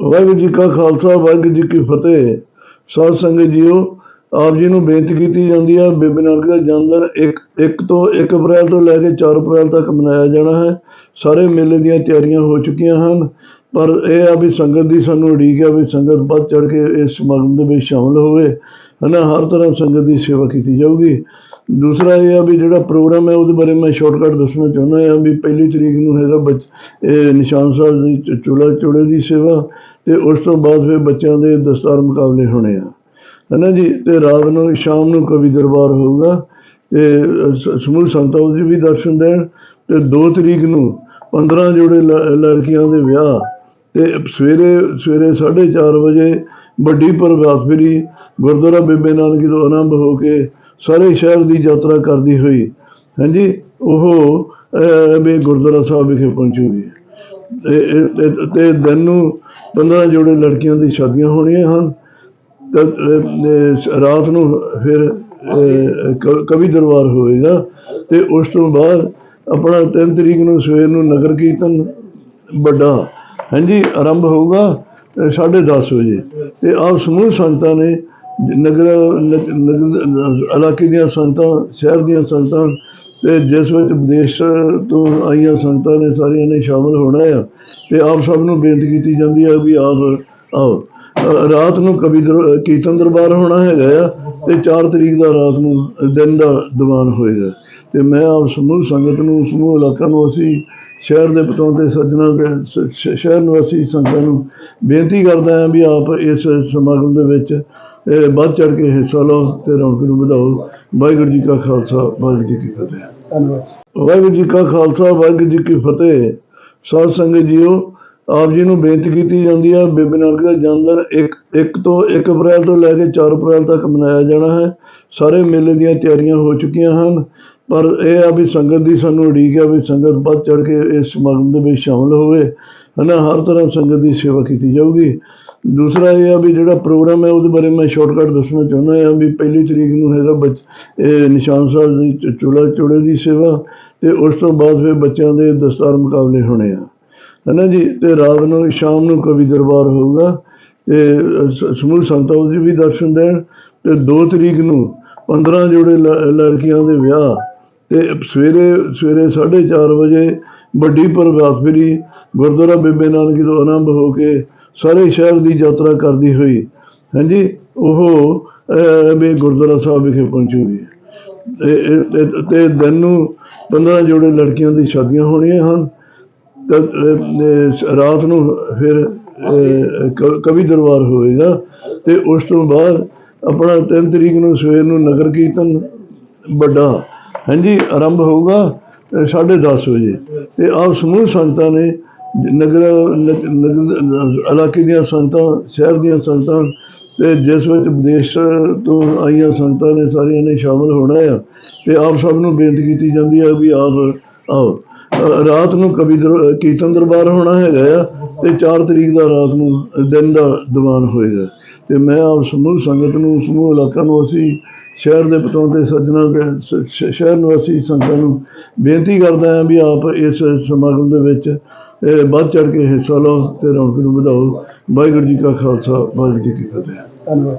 ਵਾਹਿਗੁਰੂ ਜੀ ਕਾ ਖਾਲਸਾ, ਵਾਹਿਗੁਰੂ ਜੀ ਕੀ ਫਤਿਹ। ਸਾਧ ਸੰਗਤ ਜੀਓ, ਆਪ ਜੀ ਨੂੰ ਬੇਨਤੀ ਕੀਤੀ ਜਾਂਦੀ ਹੈ ਬੇਬੇ ਨਾਨਕ ਦਾ ਜਨਮਦਿਨ 1 1 ਤੋਂ 1 ਅਪ੍ਰੈਲ ਤੋਂ ਲੈ ਕੇ 4 ਅਪ੍ਰੈਲ ਤੱਕ ਮਨਾਇਆ ਜਾਣਾ ਹੈ। ਸਾਰੇ ਮੇਲੇ ਦੀਆਂ ਤਿਆਰੀਆਂ ਹੋ ਚੁੱਕੀਆਂ ਹਨ, ਪਰ ਇਹ ਆ ਵੀ ਸੰਗਤ ਦੀ ਸਾਨੂੰ ਉਡੀਕ ਹੈ ਵੀ ਸੰਗਤ ਵੱਧ ਚੜ ਕੇ ਇਸ ਸਮਾਗਮ ਦੇ ਵਿੱਚ ਸ਼ਾਮਲ ਹੋਵੇ। ਹਨਾ, ਹਰ ਤਰ੍ਹਾਂ ਸੰਗਤ ਦੀ ਸੇਵਾ ਕੀਤੀ ਜਾਊਗੀ। ਦੂਸਰਾ ਇਹ ਆ ਵੀ ਜਿਹੜਾ ਪ੍ਰੋਗਰਾਮ ਹੈ, ਉਹਦੇ ਬਾਰੇ ਮੈਂ ਸ਼ਾਰਟਕਟ ਦੱਸਣਾ ਚਾਹੁੰਦਾ ਹਾਂ ਵੀ ਪਹਿਲੀ ਤਰੀਕ ਨੂੰ ਹੈਗਾ ਬੱਚ, ਇਹ ਨਿਸ਼ਾਨ ਸਾਹਿਬ ਦੀ ਚੁਲਾ ਚੁੜੇ ਦੀ ਸੇਵਾ। ਤੇ ਉਸ ਤੋਂ ਬਾਅਦ ਫਿਰ ਬੱਚਿਆਂ ਦੇ ਦਸਤਾਰ ਮੁਕਾਬਲੇ ਹੋਣੇ ਆ। ਹੈਨਾ ਜੀ? ਤੇ ਰਾਤ ਨੂੰ ਸ਼ਾਮ ਨੂੰ ਕਵੀ ਦਰਬਾਰ ਹੋਊਗਾ ਤੇ ਸਮੂਹ ਸੰਤਾਂ ਉਹਦੇ ਵੀ ਦਰਸ਼ਨ ਦੇਣ ਤੇ 2 ਤਰੀਕ ਨੂੰ 15 ਜੋੜੇ ਲ- ਲੜਕੀਆਂ ਦੇ ਵਿਆਹ ਤੇ ਸਵੇਰੇ ਸਵੇਰੇ 4:30 ਵਜੇ ਵੱਡੀ ਪ੍ਰਭਾਤ ਫੇਰੀ ਗੁਰਦੁਆਰਾ ਬੇਬੇ ਨਾਨਕੀ ਤੋਂ ਆਰੰਭ ਹੋ ਕੇ ਸਾਰੇ ਸ਼ਹਿਰ ਦੀ ਯਾਤਰਾ ਕਰਦੀ ਹੋਈ। ਹਾਂਜੀ ਉਹ ਅਹ, ਵੀ ਗੁਰਦੁਆਰਾ ਸਾਹਿਬ ਵਿਖੇ ਪਹੁੰਚੂਗੀ। ਤੇ ਦਿਨ ਨੂੰ 15 ਜੋੜੇ ਲੜਕੀਆਂ ਦੀ ਸ਼ਾਦੀਆਂ ਹੋਣੀਆਂ ਹਨ। ਰਾਤ ਨੂੰ ਫਿਰ ਕਵੀ ਦਰਬਾਰ ਹੋਏਗਾ। ਤੇ ਉਸ ਤੋਂ ਬਾਅਦ ਆਪਣਾ 3 ਤਰੀਕ ਨੂੰ ਸਵੇਰ ਨੂੰ ਨਗਰ ਕੀਰਤਨ ਵੱਡਾ, ਹਾਂਜੀ, ਆਰੰਭ ਹੋਊਗਾ 10:30 ਵਜੇ। ਤੇ ਆਪ ਸਮੂਹ ਸੰਗਤਾਂ ਨੇ ਨਗਰ ਨਗਰ ਇਲਾਕੇ ਦੀਆਂ ਸੰਗਤਾਂ, ਸ਼ਹਿਰ ਦੀਆਂ ਸੰਗਤਾਂ ਤੇ ਜਿਸ ਵਿੱਚ ਵਿਦੇਸ਼ ਤੋਂ ਆਈਆਂ ਸੰਗਤਾਂ ਨੇ ਸਾਰੀਆਂ ਨੇ ਸ਼ਾਮਲ ਹੋਣਾ ਆ ਤੇ ਆਪ ਸਭ ਨੂੰ ਬੇਨਤੀ ਕੀਤੀ ਜਾਂਦੀ ਹੈ ਵੀ ਆਪ ਆਓ। ਰਾਤ ਨੂੰ ਕਵੀ ਦਰ- ਕੀਰਤਨ ਦਰਬਾਰ ਹੋਣਾ ਹੈਗਾ ਆ ਤੇ 4 ਤਰੀਕ ਦਾ ਰਾਤ ਨੂੰ ਦਿਨ ਦਾ ਦੀਵਾਨ ਹੋਏਗਾ। ਤੇ ਮੈਂ ਆਪ ਸਮੂਹ ਸੰਗਤ ਨੂੰ, ਸਮੂਹ ਇਲਾਕਾ ਨੂੰ ਅਸੀਂ ਸ਼ਹਿਰ ਦੇ ਪਤਵੰਤੇ ਸੱਜਣਾ ਦੇ ਸ਼ਹਿਰ ਨਿਵਾਸੀ ਸੰਗਤਾਂ ਨੂੰ ਬੇਨਤੀ ਕਰਦਾ ਹਾਂ ਵੀ ਆਪ ਇਸ ਸਮਾਗਮ ਦੇ ਵਿੱਚ ਇਹ ਵੱਧ ਚੜ ਕੇ ਹਿੱਸਾ ਲਓ ਤੇ ਰੌਣਕ ਨੂੰ ਵਧਾਓ। ਵਾਹਿਗੁਰੂ ਜੀ ਕਾ ਖਾਲਸਾ ਵਾਹਿਗੁਰੂ ਜੀ ਕੀ ਫਤਿਹ। ਧੰਨਵਾਦ। ਵਾਹਿਗੁਰੂ ਜੀ ਕਾ ਖਾਲਸਾ ਵਾਹਿਗੁਰੂ ਜੀ ਕੀ ਫਤਿਹ। ਸਾਧ ਸੰਗਤ ਜੀਓ ਆਪ ਜੀ ਨੂੰ ਬੇਨਤੀ ਕੀਤੀ ਜਾਂਦੀ ਹੈ ਬੇਬੇ ਨਾਨਕ ਦਾ ਜਨਮਦਿਨ 1 1 ਤੋਂ 1 ਅਪ੍ਰੈਲ ਤੋਂ ਲੈ ਕੇ 4 ਅਪ੍ਰੈਲ ਤੱਕ ਮਨਾਇਆ ਜਾਣਾ ਹੈ। ਸਾਰੇ ਮੇਲੇ ਦੀਆਂ ਤਿਆਰੀਆਂ ਹੋ ਚੁੱਕੀਆਂ ਹਨ ਪਰ ਇਹ ਆ ਵੀ ਸੰਗਤ ਦੀ ਸਾਨੂੰ ਉਡੀਕ ਹੈ ਵੀ ਸੰਗਤ ਵੱਧ ਚੜ ਕੇ ਇਸ ਸਮਾਗਮ ਦੇ ਵਿੱਚ ਸ਼ਾਮਲ ਹੋਵੇ। ਹਨਾ ਹਰ ਤਰ੍ਹਾਂ ਸੰਗਤ ਦੀ ਸੇਵਾ ਕੀਤੀ ਜਾਊਗੀ। ਦੂਸਰਾ ਇਹ ਆ ਵੀ ਜਿਹੜਾ ਪ੍ਰੋਗਰਾਮ ਹੈ, ਉਹਦੇ ਬਾਰੇ ਮੈਂ ਸ਼ਾਰਟਕਟ ਦੱਸਣਾ ਚਾਹੁੰਦਾ ਹਾਂ ਵੀ ਪਹਿਲੀ ਤਰੀਕ ਨੂੰ ਹੈਗਾ ਬੱਚ, ਇਹ ਨਿਸ਼ਾਨ ਸਾਹਿਬ ਦੀ ਚ- ਚੂਲਾ ਚੋੜੇ ਦੀ ਸੇਵਾ ਤੇ ਉਸ ਤੋਂ ਬਾਅਦ ਫਿਰ ਬੱਚਿਆਂ ਦੇ ਦਸਤਾਰ ਮੁਕਾਬਲੇ ਹੋਣੇ ਆ। ਹੈਨਾ ਜੀ? ਤੇ ਰਾਤ ਨੂੰ, ਸ਼ਾਮ ਨੂੰ ਕਵੀ ਦਰਬਾਰ ਹੋਊਗਾ ਤੇ ਸਮੂਹ ਸੰਤਾਂ ਜੀ ਵੀ ਦਰਸ਼ਨ ਦੇਣ ਤੇ 2 ਤਰੀਕ ਨੂੰ 15 ਜੋੜੇ ਲ- ਲੜਕੀਆਂ ਦੇ ਵਿਆਹ ਤੇ ਸਵੇਰੇ ਸਵੇਰੇ 4:30 ਵਜੇ ਵੱਡੀ ਪ੍ਰਭਾਤ ਫੇਰੀ ਗੁਰਦੁਆਰਾ ਬੇਬੇ ਨਾਨਕੀ ਤੋਂ ਆਰੰਭ ਹੋ ਕੇ ਸਾਰੇ ਸ਼ਹਿਰ ਦੀ ਯਾਤਰਾ ਕਰਦੀ ਹੋਈ। ਹਾਂਜੀ, ਉਹ ਵੀ ਗੁਰਦੁਆਰਾ ਸਾਹਿਬ ਵਿਖੇ ਪਹੁੰਚੂਗੀ ਤੇ ਦਿਨ ਨੂੰ 15 ਜੋੜੇ ਲੜਕੀਆਂ ਦੀ ਸ਼ਾਦੀਆਂ ਹੋਣੀਆਂ ਹਨ। ਰਾਤ ਨੂੰ ਫਿਰ ਕਵੀ ਦਰਬਾਰ ਹੋਏਗਾ ਤੇ ਉਸ ਤੋਂ ਬਾਅਦ ਆਪਣਾ 3 ਤਰੀਕ ਨੂੰ ਸਵੇਰ ਨੂੰ ਨਗਰ ਕੀਰਤਨ ਵੱਡਾ, ਹਾਂਜੀ, ਆਰੰਭ ਹੋਊਗਾ 10:30 ਵਜੇ। ਤੇ ਆਪ ਸਮੂਹ ਸੰਗਤਾਂ ਨੇ ਨਗਰ ਨਗਰ, ਇਲਾਕੇ ਦੀਆਂ ਸੰਗਤਾਂ, ਸ਼ਹਿਰ ਦੀਆਂ ਸੰਗਤਾਂ ਤੇ ਜਿਸ ਵਿੱਚ ਵਿਦੇਸ਼ ਤੋਂ ਆਈਆਂ ਸੰਗਤਾਂ ਨੇ ਸਾਰੀਆਂ ਨੇ ਸ਼ਾਮਲ ਹੋਣਾ ਆ ਤੇ ਆਪ ਸਭ ਨੂੰ ਬੇਨਤੀ ਕੀਤੀ ਜਾਂਦੀ ਹੈ ਵੀ ਆਪ ਆਓ। ਰਾਤ ਨੂੰ ਕਵੀ ਦਰ- ਕੀਰਤਨ ਦਰਬਾਰ ਹੋਣਾ ਹੈਗਾ ਆ ਤੇ 4 ਤਰੀਕ ਦਾ ਰਾਤ ਨੂੰ ਦਿਨ ਦਾ ਦੀਵਾਨ ਹੋਏਗਾ। ਤੇ ਮੈਂ ਆਪ ਸਮੂਹ ਸੰਗਤ ਨੂੰ, ਸਮੂਹ ਇਲਾਕਾ ਨੂੰ ਅਸੀਂ, ਸ਼ਹਿਰ ਦੇ ਪਤਵੰਤੇ ਸੱਜਣਾ ਦੇ ਸ਼ਹਿਰ ਨਿਵਾਸੀ ਸੰਗਤਾਂ ਨੂੰ ਬੇਨਤੀ ਕਰਦਾ ਹਾਂ ਵੀ ਆਪ ਇਸ ਸਮਾਗਮ ਦੇ ਵਿੱਚ ਇਹ ਵੱਧ ਚੜ ਕੇ ਹਿੱਸਾ ਲਓ ਤੇ ਰੌਣਕ ਨੂੰ ਵਧਾਓ। ਵਾਹਿਗੁਰੂ ਜੀ ਕਾ ਖਾਲਸਾ, ਵਾਹਿਗੁਰੂ ਜੀ ਕੀ ਫਤਿਹ। ਧੰਨਵਾਦ।